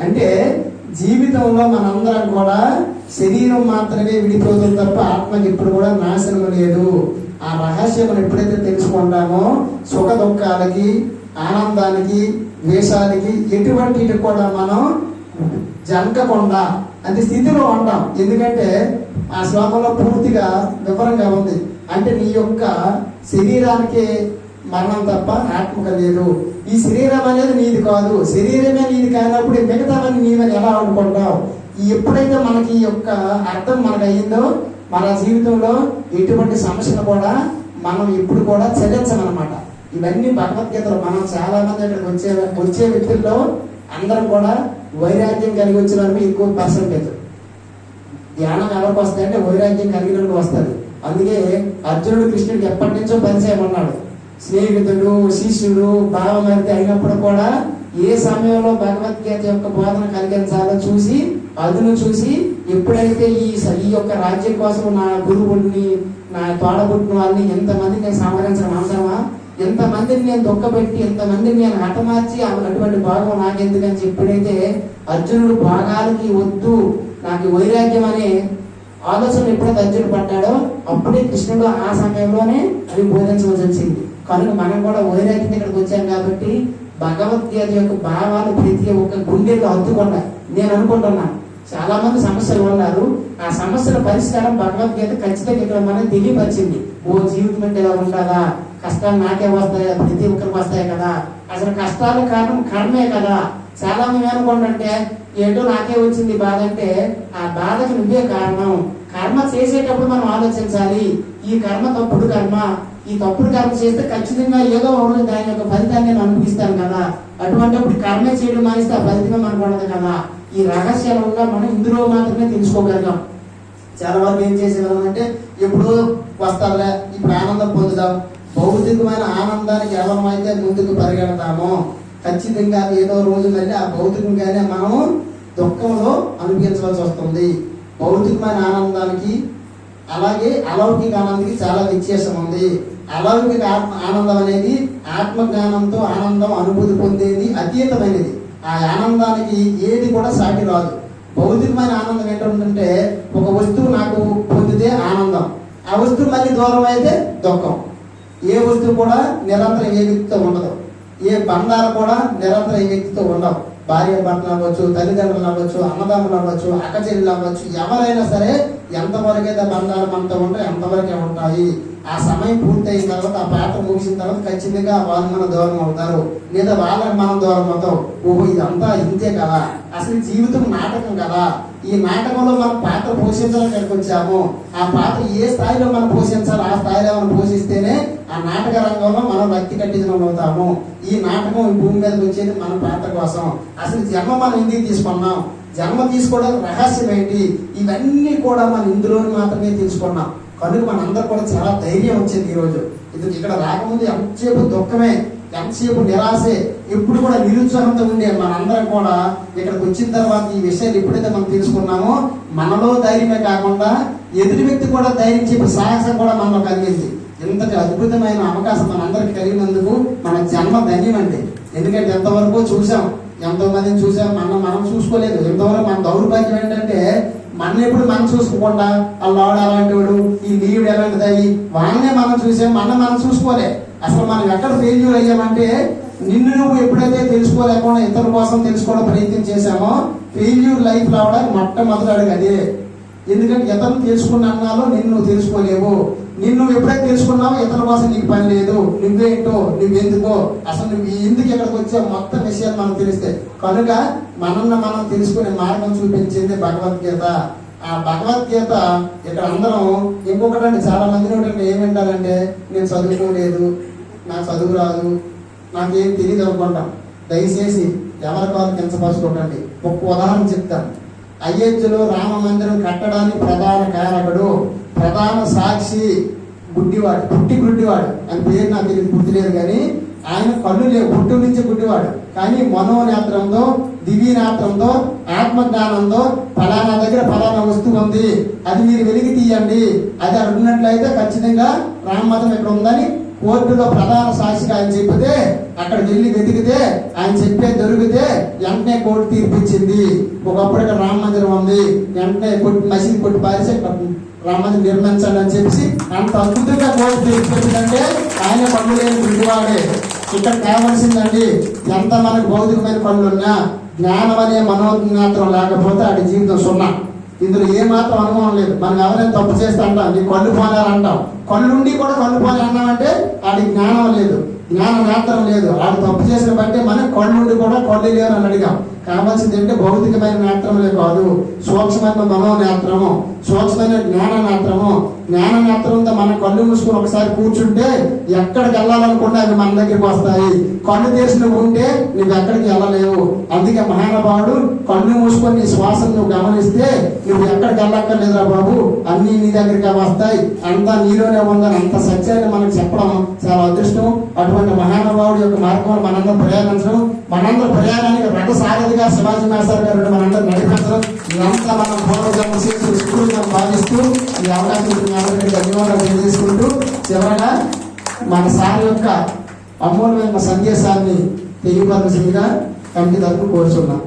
అంటే జీవితంలో మనందరం కూడా శరీరం మాత్రమే విడిపోతుంది తప్ప ఆత్మకి ఇప్పుడు కూడా నాశనం లేదు. ఆ రహస్యం ఎప్పుడైతే తెలుసుకుంటామో సుఖ దుఃఖాలకి ఆనందానికి ద్వేషాలకి ఎటువంటి కూడా మనం జంకకుండా అంటే స్థితిలో ఉంటాం ఎందుకంటే ఆ శ్లోకంలో పూర్తిగా వివరంగా ఉంది. అంటే నీ యొక్క శరీరానికి మరణం తప్ప ఆత్మక లేదు. ఈ శరీరం అనేది నీది కాదు. శరీరమే నీది కానప్పుడు ఈ మిగతావన్నీ నీవని ఎలా అనుకుంటావు? ఎప్పుడైతే మనకి ఈ యొక్క అర్థం మనకు అయ్యిందో మన జీవితంలో ఎటువంటి సమస్యలు కూడా మనం ఇప్పుడు కూడా చెల్లించమన్నమాట. ఇవన్నీ భగవద్గీతలో మనం చాలా మంది ఇక్కడికి వచ్చే వచ్చే వ్యక్తుల్లో అందరం కూడా వైరాగ్యం కలిగి వచ్చిన ఎక్కువ పర్సంటేజ్ ధ్యానం ఎవరికి వస్తాయంటే వైరాగ్యం కలిగిన వస్తుంది. అందుకే అర్జునుడు కృష్ణుడికి ఎప్పటి నుంచో పరిచయం ఉన్నాడు. స్నేహితుడు శిష్యుడు భావమర్తి అయినప్పుడు కూడా ఏ సమయంలో భగవద్గీత యొక్క బోధన కలిగించాలో చూసి అదును చూసి ఎప్పుడైతే ఈ స- ఈ యొక్క రాజ్యం కోసం నా గురువుడిని నా తోడబుట్టును వాళ్ళని ఎంతమంది నేను సంహరించడం అవసరమా? ఎంతమందిని నేను దొక్కబెట్టి ఎంతమందిని నేను హఠమార్చి అటువంటి భాగం నాకెందుకని చెప్పినైతే అర్జునుడు భాగాలకి వద్దు. నాకు వైరాగ్యం అనే ఆలోచన ఎప్పుడైతే అర్జునుడు పడ్డాడో అప్పుడే కృష్ణుడు ఆ సమయంలోనే అవి బోధించవలసి వచ్చింది కనుక మనం కూడా వైరాగ్యం ఇక్కడికి వచ్చాం కాబట్టి భగవద్గీత యొక్క భావాలు ప్రతి ఒక్క గుండెల్లో అద్దుకున్నాయి నేను అనుకుంటున్నాను చాలా మంది సమస్యలు ఉన్నారు. ఆ సమస్యల పరిష్కారం భగవద్గీత ఖచ్చితంగా ఇక్కడ మనం తెలియపరిచింది. ఓ జీవితం అంటే ఎలా ఉండాలా? కష్టాలు నాకే వస్తాయి ప్రతి ఒక్కరికి వస్తాయి కదా. అసలు కష్టాలు కారణం కర్మే కదా. చాలా మంది ఏమనుకుంటుంటే ఏంటో నాకే వచ్చింది బాధ అంటే ఆ బాధకి నువ్వే కారణం. కర్మ చేసేటప్పుడు మనం ఆలోచించాలి. ఈ కర్మ తప్పుడు కర్మ. ఈ తప్పుడు కర్మ చేస్తే ఖచ్చితంగా ఏదో ఒకటి దాని యొక్క ఫలితాన్ని నేను అనుభవిస్తాను కదా. అటువంటిప్పుడు కర్మే చేయడం మానేస్తే ఆ ఫలితమే మనకు ఉండదు కదా. ఈ రహస్యాలుగా మనం ఇందులో మాత్రమే తెలుసుకోగలిగాం. చాలా వరకు ఏం చేసేవాళ్ళం అంటే ఎప్పుడు వస్తారులే ఇప్పుడు ఆనందం పొందుదాం. భౌతికమైన ఆనందానికి ఎవరమైతే ముందుకు పరిగెడతామో ఖచ్చితంగా ఏదో రోజు మళ్ళీ ఆ భౌతికంగానే మనం దుఃఖంలో అనుభవించవలసి వస్తుంది. భౌతికమైన ఆనందానికి అలాగే అలౌకిక ఆనందానికి చాలా వ్యత్యాసం ఉంది. అలౌకిక ఆత్మ ఆనందం అనేది ఆత్మజ్ఞానంతో ఆనందం అనుభూతి పొందేది అతీతమైనది. ఆ ఆనందానికి ఏది కూడా సాటి రాదు. భౌతికమైన ఆనందం ఏంటంటే ఒక వస్తువు నాకు పొందితే ఆనందం. ఆ వస్తువు మళ్ళీ దూరం అయితే దుఃఖం. ఏ వస్తువు కూడా నిరంతరం ఏ వ్యక్తితో ఉండదు. ఏ బంధాలు కూడా నిరంతరం ఏ వ్యక్తితో ఉండవు భార్య భర్తలు అవ్వచ్చు తల్లిదండ్రులు అవ్వచ్చు అన్నదమ్ములు అవ్వచ్చు అక్కచెల్లెలు అవ్వచ్చు ఎవరైనా సరే ఎంతవరకు అయితే బంధాలు మనతో ఉంటాయి ఎంతవరకే ఉంటాయి. ఆ సమయం పూర్తయిన తర్వాత ఆ పాత్ర ముగిసిన తర్వాత ఖచ్చితంగా వాళ్ళు మన దూరం అవుతారు. లేదా వాళ్ళకి మనం దూరం అవుతాం. ఓహో ఇదంతా ఇంతే కదా. అసలు జీవితం నాటకం కదా. ఈ నాటకంలో మనం పాత్ర పోషించాలని వచ్చాము. ఆ పాత్ర ఏ స్థాయిలో మనం పోషించాలి ఆ స్థాయిలో మనం పోషిస్తేనే ఆ నాటక రంగంలో మనం వ్యక్తి కట్టించడం అవుతాము. ఈ నాటకం ఈ భూమి మీదకి వచ్చేది మన పాత్ర కోసం. అసలు జన్మ మనం ఎందుకు తీసుకున్నాం? జన్మ తీసుకోవడానికి రహస్యం ఏంటి? ఇవన్నీ కూడా మనం ఇందులోని మాత్రమే తెలుసుకున్నాం. కనుక మనందరూ కూడా చాలా ధైర్యం వచ్చింది ఈరోజు ఇది ఇక్కడ రాకముందు ఎంతసేపు దుఃఖమే ఎంతసేపు నిరాశే ఎప్పుడు కూడా నిరుత్సాహంతో ఉండే మనందరం కూడా. ఇక్కడికి వచ్చిన తర్వాత ఈ విషయాలు ఎప్పుడైతే మనం తెలుసుకున్నామో మనలో ధైర్యమే కాకుండా ఎదుటి వ్యక్తి కూడా ధైర్యం చెప్పి సాహసం కూడా మనలో కలిగింది. ఇంతటి అద్భుతమైన అవకాశం మనందరికి కలిగినందుకు మన జన్మ ధన్యం అండి ఎందుకంటే ఎంతవరకు చూసాం ఎంతో మందిని చూసాం మనం మనం చూసుకోలేదు. ఎంతవరకు మన దౌర్భాగ్యం ఏంటంటే మన ఎప్పుడు మనం చూసుకోకుండా అల్లాడు అలాంటి వాడు ఈ నీవుడు ఎలాంటిది వాళ్ళనే మనం చూసాం మనం మనం చూసుకోలే. అసలు మనం ఎక్కడ ఫెయిల్యూర్ అయ్యామంటే నిన్ను నువ్వు ఎప్పుడైతే తెలుసుకోలేకుండా ఇతరుల కోసం తెలుసుకోవడం ప్రయత్నం చేశామో ఫెయిల్యూర్ లైఫ్ రావడానికి మొట్టమొదటి అడుగు అదే. ఎందుకంటే ఇతను తెలుసుకున్న అన్నాలో నిన్ను నువ్వు తెలుసుకోలేవు. నిన్ను ఎప్పుడైతే తెలుసుకున్నావో ఇతరుల కోసం నీకు పని లేదు. నువ్వేంటో నువ్వెందుకో అసలు నువ్వు ఎందుకు ఇక్కడికి వచ్చే మొత్తం విషయాలు మనకు తెలిస్తే. కనుక మనల్ని మనం తెలుసుకునే మార్గం చూపించింది భగవద్గీత. ఆ భగవద్గీత ఇక్కడ అందరం ఇంకొకటి అంటే చాలా మంది ఏంటంటే ఏమంటారంటే నేను చదువుకోలేదు నాకు చదువు రాదు నాకేం తెలియదు అనుకుంటాం. దయచేసి ఎవరి వాళ్ళు కించపరచుకోకండి. ఒక్క ఉదాహరణ చెప్తాను. అయోధ్యలో రామ మందిరం కట్టడానికి ప్రధాన కారకుడు ప్రధాన సాక్షి గుడ్డివాడు పుట్టి గుడ్డివాడు. అని పేరు నాకు తెలియదు గుర్తులేదు కానీ ఆయన కళ్ళు లేవు. పుట్టు నుంచి గుడ్డివాడు. కానీ మనోనేత్రంతో దివ్యనేత్రంతో ఆత్మజ్ఞానంతో ఫలానా దగ్గర ఫలానా వస్తువు ఉంది. అది మీరు వెలిగి తీయండి. అది అడిగినట్లయితే ఖచ్చితంగా రామమతం ఇక్కడ ఉందని కోర్టులో ప్రధాన సాక్షిగా ఆయన చెప్పితే అక్కడ వెళ్ళి వెతికితే ఆయన చెప్పే దొరికితే వెంటనే కోర్టు తీర్పిచ్చింది ఒకప్పుడు ఇక్కడ రామ మందిరం ఉంది. వెంటనే కొట్టి మసీదు కొట్టి పారిసి రామ మందిరం నిర్మించాలి అని చెప్పి అంత అద్భుతంగా కోర్టు తీర్పిచ్చిందంటే ఆయన పనులు లేని గుడ్డివాడే ఇక్కడ కావాల్సిందండి ఎంత మనకు భౌతికమైన పనులు ఉన్నా జ్ఞానం అనే మనోజ్ఞాతం లేకపోతే ఆడి జీవితం సున్నా. ఇందులో ఏ మాత్రం అనుభవం లేదు. మనం ఎవరైనా తప్పు చేస్తే అంటాం నీ కళ్ళు పోలారంటాం కళ్ళుండి కూడా కళ్ళు పోలారన్నామంటే ఆడి జ్ఞానం లేదు. జ్ఞాన నేత్రం లేదు. ఆడు తప్పు చేసిన బట్టి మనం కళ్ళుండి కూడా కళ్ళు లేరు అని అడిగాం. కావాల్సింది ఏంటంటే భౌతికమైన నేత్రములే కాదు. సూక్ష్మమైన మనోనేత్రము సూక్ష్మమైన జ్ఞాన నేత్రము జ్ఞాన నేత్రంతో మన కళ్ళు మూసుకుని ఒకసారి కూర్చుంటే ఎక్కడికి వెళ్ళాలనుకుంటే అవి మన దగ్గరికి వస్తాయి. కళ్ళు తెరిచి నువ్వు ఉంటే నువ్వు ఎక్కడికి వెళ్ళలేవు. అందుకే మహానుభావుడు కళ్ళు మూసుకొని నీ శ్వాసను నువ్వు గమనిస్తే నువ్వు ఎక్కడికి వెళ్ళక్కర్లేదురా బాబు. అన్ని నీ దగ్గరికి వస్తాయి. అంతా నీలోనే ఉందని అంత సత్యాన్ని మనకు చెప్పడం చాలా అదృష్టం. అటువంటి మహానుభావుడు యొక్క మార్గంలో మనందరం ప్రయాణించడం మనందరూ ప్రయాణానికి రథసారథిగా శివాజీ మాస్టర్ గారు మనందరూ నడిపించడం ఇదంతా మనం పూర్వజన్మ చేసి ధన్యవాదాలు తెలియజేసుకుంటూ చివరన మన సార్ యొక్క అమూల్యమైన సందేశాన్ని తెలియపరచగా కమిటీ తరఫున కోరుచున్నాం